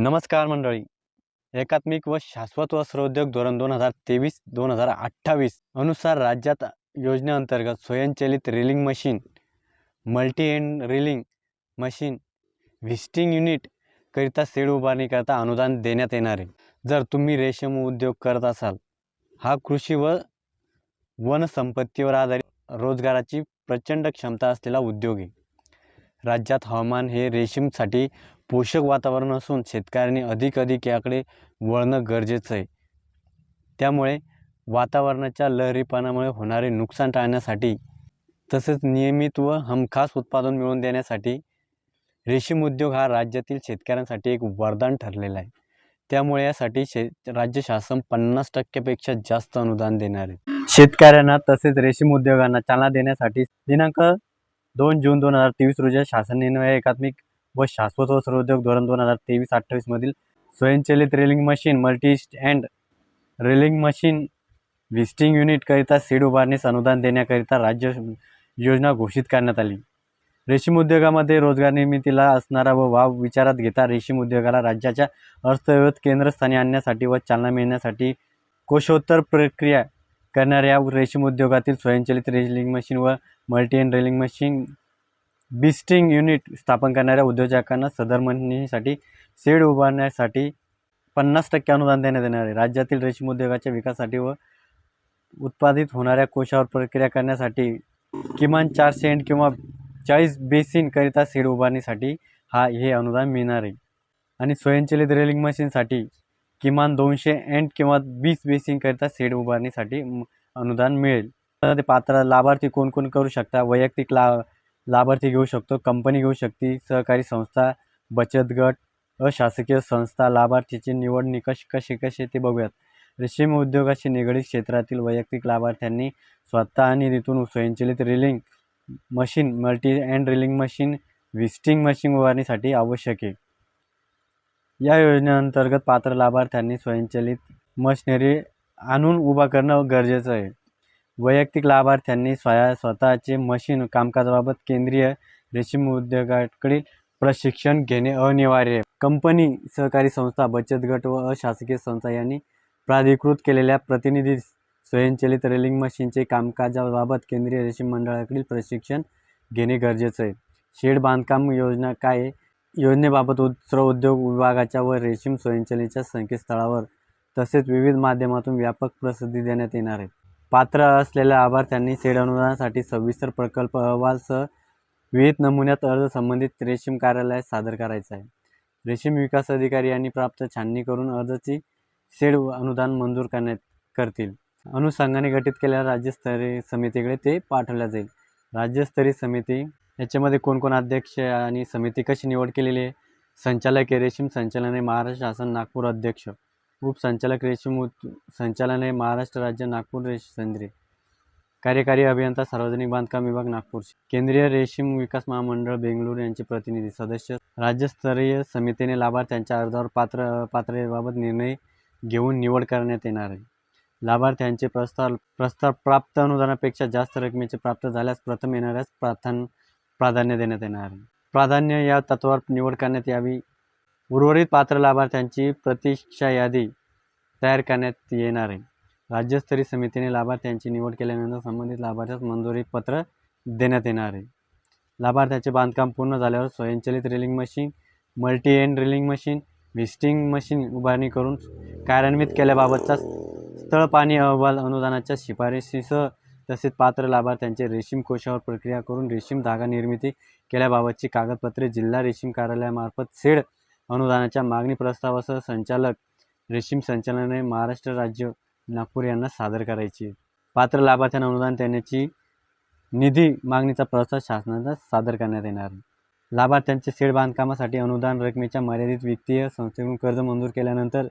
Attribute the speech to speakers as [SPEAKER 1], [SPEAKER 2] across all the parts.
[SPEAKER 1] नमस्कार मंडळी. एकात्मिक व शाश्वत वस्त्रोद्योग धोरण दोन हजार तेवीस दोन हजार अठ्ठावीस अनुसार राज्यात योजनेअंतर्गत स्वयंचलित reeling machine multi end reeling machine twisting युनिटकरिता shed उभारणीकरता अनुदान देण्यात येणार आहे. जर तुम्ही रेशीम उद्योग करत असाल हा कृषी व वनसंपत्तीवर आधारित रोजगाराची प्रचंड क्षमता असलेला उद्योग आहे. राज्यात हवामान हे रेशीमसाठी पोषक वातावरण असून शेतकऱ्यांनी अधिक अधिक याकडे वळणं गरजेचं आहे. त्यामुळे वातावरणाच्या लहरीपणामुळे होणारे नुकसान टाळण्यासाठी तसेच नियमित व हमखास उत्पादन मिळवून देण्यासाठी रेशीम उद्योग हा राज्यातील शेतकऱ्यांसाठी एक वरदान ठरलेला आहे. त्यामुळे यासाठी शे राज्य शासन पन्नास टक्क्यापेक्षा जास्त अनुदान देणार आहे. शेतकऱ्यांना तसेच रेशीम उद्योगांना चालना देण्यासाठी दिनांक दोन जून दोन हजार तेवीस रोजी शासन निर्णय एकात्मिक व शाश्वत वस्त्रोद्योग धोरण दोन हजार तेवीस अठ्ठावीसमधील स्वयंचलित reeling machine multi end reeling machine twisting युनिटकरिता shed उभारणीस अनुदान देण्याकरिता राज्य योजना घोषित करण्यात आली. रेशीम उद्योगामध्ये रोजगार निर्मितीला असणारा व वाव विचारात घेता रेशीम उद्योगाला राज्याच्या अर्थव्यवस्थेत केंद्रस्थानी आणण्यासाठी व चालना मिळण्यासाठी कोशोत्तर प्रक्रिया करणाऱ्या रेशीम उद्योगातील स्वयंचलित रेलिंग मशीन व multi end reeling machine twisting unit स्थापन करणाऱ्या उद्योजकांना सदर सेड उभारण्यासाठी पन्नास टक्के अनुदान देण्यात येणार आहे. राज्यातील रेशीम उद्योगाच्या विकासासाठी व उत्पादित होणाऱ्या कोशावर प्रक्रिया करण्यासाठी किमान चारशे एंड किंवा चाळीस बेसिनकरिता सीड उभारणीसाठी हा हे अनुदान मिळणार आहे. आणि स्वयंचलित रेलिंग मशीनसाठी किमान दोनशे एंड किंवा वीस बेसिनकरिता सीड उभारणीसाठी अनुदान मिळेल. तर ते पात्र लाभार्थी कोण कोण करू शकता? वैयक्तिक ला लाभार्थी घेऊ शकतो कंपनी घेऊ शकते सहकारी संस्था बचत गट अशासकीय संस्था लाभार्थीचे निवड निकष कसे कसे ते बघूयात. रेशीम उद्योगाशी निगडीत क्षेत्रातील वैयक्तिक लाभार्थ्यांनी स्वतः आणि निधीतून स्वयंचलित reeling machine multi end reeling machine twisting machine उभारणीसाठी आवश्यक आहे. या योजनेअंतर्गत पात्र लाभार्थ्यांनी स्वयंचलित मशिनरी आणून उभा करणं गरजेचं आहे. वैयक्तिक लाभार्थ्यांनी स्वया स्वतःचे मशीन कामकाजाबाबत केंद्रीय रेशीम उद्योगाकडील प्रशिक्षण घेणे अनिवार्य. आहे कंपनी सहकारी संस्था बचत गट व अशासकीय संस्था यांनी प्राधिकृत केलेल्या प्रतिनिधी स्वयंचलित रेलिंग मशीनचे कामकाजाबाबत केंद्रीय रेशीम मंडळाकडील प्रशिक्षण घेणे गरजेचं आहे. शेड बांधकाम योजना काय? आहे योजनेबाबत वस्त्र उद्योग विभागाच्या व रेशीम स्वयंचलितच्या संकेतस्थळावर तसेच विविध माध्यमातून व्यापक प्रसिद्धी देण्यात येणार आहे. पात्र असलेल्या लाभार्थ्यांनी सीड अनुदानासाठी सविस्तर प्रकल्प अहवालसह विविध नमुन्यात अर्ज संबंधित रेशीम कार्यालयात सादर करायचा आहे. रेशीम विकास अधिकारी यांनी प्राप्त छाननी करून अर्जाची सीड अनुदान मंजूर करण्यात करतील. अनुषंगाने गठीत केलेल्या राज्यस्तरीय समितीकडे ते पाठवल्या जाईल. राज्यस्तरीय समिती याच्यामध्ये कोणकोण अध्यक्ष आणि समिती कशी निवड केलेली आहे? संचालक आहे रेशीम संचालने महाराष्ट्र शासन नागपूर अध्यक्ष. उपसंचालक रेशीम उत संचालनालय महाराष्ट्र राज्य नागपूर रेशीम सेंद्रिय कार्यकारी अभियंता सार्वजनिक बांधकाम विभाग नागपूर. केंद्रीय रेशीम विकास महामंडळ बेंगळूर यांचे प्रतिनिधी सदस्य. राज्यस्तरीय समितीने लाभार्थ्यांच्या अर्जावर पात्र पात्रतेबाबत निर्णय घेऊन निवड करण्यात येणार आहे. लाभार्थ्यांचे प्रस्ताव प्रस्ताव प्राप्त अनुदानापेक्षा जास्त रकमेचे प्राप्त झाल्यास प्रथम येणाऱ्यास प्राधान प्राधान्य देण्यात येणार आहे. प्राधान्य या तत्वावर निवड करण्यात यावी उर्वरित पात्र लाभार्थ्यांची प्रतीक्षा यादी तयार करण्यात येणार आहे. राज्यस्तरीय समितीने लाभार्थ्यांची निवड केल्यानंतर संबंधित लाभार्थ्यास मंजुरी पत्र देण्यात येणार आहे. लाभार्थ्याचे बांधकाम पूर्ण झाल्यावर स्वयंचलित reeling machine multi end reeling machine twisting machine उभारणी करून कार्यान्वित केल्याबाबतचा स्थळ पाणी अहवाल अनुदानाच्या शिफारशीसह तसेच पात्र लाभार्थ्यांचे रेशीम कोशावर प्रक्रिया करून रेशीम धागा निर्मिती केल्याबाबतची कागदपत्रे जिल्हा रेशीम कार्यालयामार्फत सेड अनुदानाच्या मागणी प्रस्तावासह संचालक रेशीम संचालनालय महाराष्ट्र राज्य नागपूर यांना सादर करायची. पात्र लाभार्थ्यांना अनुदान देण्याची निधी मागणीचा प्रस्ताव शासनाला सादर करण्यात येणार. लाभार्थ्यांचे शेड बांधकामासाठी अनुदान रकमेच्या मर्यादित वित्तीय संस्थेकडून कर्ज मंजूर केल्यानंतर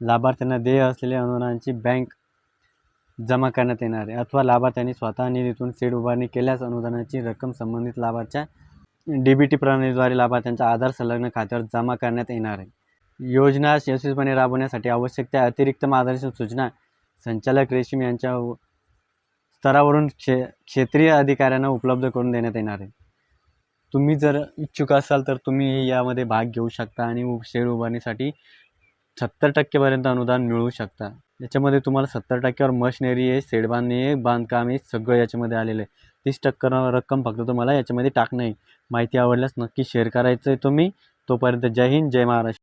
[SPEAKER 1] लाभार्थ्यांना देय असलेल्या अनुदानाची बँक जमा करण्यात येणार. आहे अथवा लाभार्थ्यांनी स्वतः निधीतून शेड उभारणी केल्यास अनुदानाची रक्कम संबंधित लाभार्थ्या डी बी टी प्रणालीद्वारे लाभार्थ्यांच्या आधार संलग्न खात्यावर जमा करण्यात येणार आहे. योजना यशस्वीपणे राबवण्यासाठी आवश्यक त्या अतिरिक्त मार्गदर्शक सूचना संचालक रेशीम यांच्या स्तरावरून क्षे क्षेत्रीय अधिकाऱ्यांना उपलब्ध करून देण्यात येणार आहे. तुम्ही जर इच्छुक असाल तर तुम्ही यामध्ये भाग घेऊ शकता आणि उ शेड उभारणीसाठी सत्तर टक्केपर्यंत अनुदान मिळवू शकता. याच्यामध्ये तुम्हाला सत्तर टक्क्यावर मशनरी आहे सेड बांधणी आहे बांधकाम आहे सगळं याच्यामध्ये आलेलं आहे. तीस टक्के रक्कम फक्त तुम्हाला याच्यामध्ये टाकणं आहे. माहिती आवडल्यास नक्की शेअर करायचं आहे तुम्ही. तोपर्यंत जय हिंद जय महाराष्ट्र.